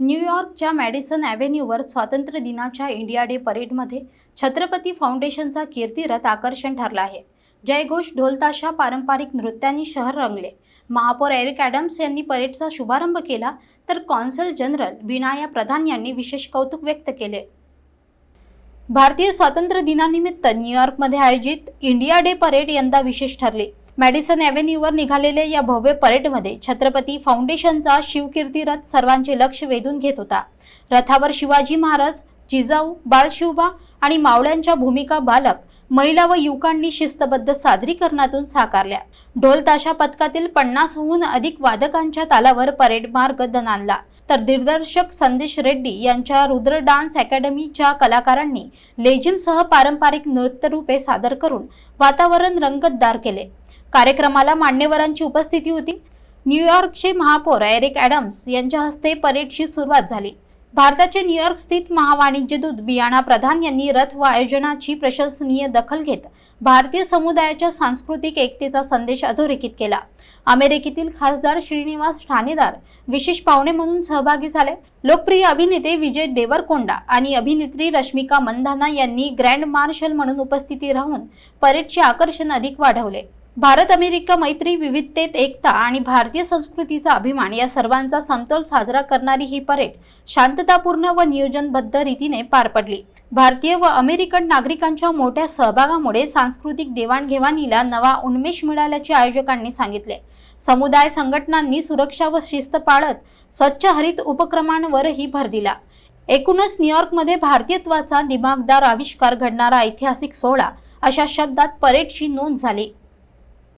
न्यूयॉर्कच्या Madison ॲव्हेन्यूवर स्वातंत्र्य दिनाच्या इंडिया डे परेडमध्ये छत्रपती फाउंडेशनचा कीर्तिरथ आकर्षण ठरला आहे. जयघोष ढोलताशा पारंपरिक नृत्यांनी शहर रंगले. महापौर एरिक ॲडम्स यांनी परेडचा शुभारंभ केला तर कॉन्सल जनरल विनाया प्रधान यांनी विशेष कौतुक व्यक्त केले. भारतीय स्वातंत्र्य दिनानिमित्त न्यूयॉर्कमध्ये आयोजित इंडिया डे परेड यंदा विशेष ठरले. मॅडिसन ॲव्हेन्यूवर निघालेल्या या भव्य परेडमध्ये छत्रपती फाउंडेशनचा शिवकीर्ती रथ सर्वांचे लक्ष वेधून घेत होता. रथावर शिवाजी महाराज जिजाऊ बालशिवबा आणि मावळ्यांच्या भूमिका बालक महिला व युवकांनी शिस्तबद्ध सादरीकरणातून साकारल्या. ढोल ताशा पथकातील पन्नासहून अधिक वादकांच्या तालावर परेड मार्ग आणला तर दिग्दर्शक संदेश रेड्डी यांच्या रुद्र डान्स अकॅडमीच्या कलाकारांनी लेझिमसह पारंपरिक नृत्यरूपे सादर करून वातावरण रंगतदार केले. कार्यक्रमाला मान्यवरांची उपस्थिती होती. न्यूयॉर्कचे महापौर एरिक ॲडम्स यांच्या हस्ते परेडची सुरुवात झाली. भारताचे न्यूयॉर्क स्थित महावाणिज्य दूत बियाणा प्रधान यांनी रथ व आयोजनाची प्रशंसनीय दखल घेत भारतीय समुदायाच्या सांस्कृतिक एकतेचा संदेश अधोरेखित केला. अमेरिकेतील खासदार श्रीनिवास ठाणेदार विशेष पाहुणे म्हणून सहभागी झाले. लोकप्रिय अभिनेते विजय देवरकोंडा आणि अभिनेत्री रश्मिका मंधाना यांनी ग्रँड मार्शल म्हणून उपस्थिती राहून परेडचे आकर्षण अधिक वाढवले. भारत अमेरिका मैत्री विविधतेत एकता आणि भारतीय संस्कृतीचा अभिमान या सर्वांचा समतोल साजरा करणारी ही परेड शांततापूर्ण व नियोजनबद्ध रीतीने पार पडली. भारतीय व अमेरिकन नागरिकांच्या मोठ्या सहभागामुळे सांस्कृतिक देवाणघेवाणीला नवा उन्मेष मिळाल्याचे आयोजकांनी सांगितले. समुदाय संघटनांनी सुरक्षा व शिस्त पाळत स्वच्छ हरित उपक्रमांवरही भर दिला. एकूणच न्यूयॉर्कमध्ये भारतीयत्वाचा दिमागदार आविष्कार घडणारा ऐतिहासिक सोहळा अशा शब्दात परेडची नोंद झाली.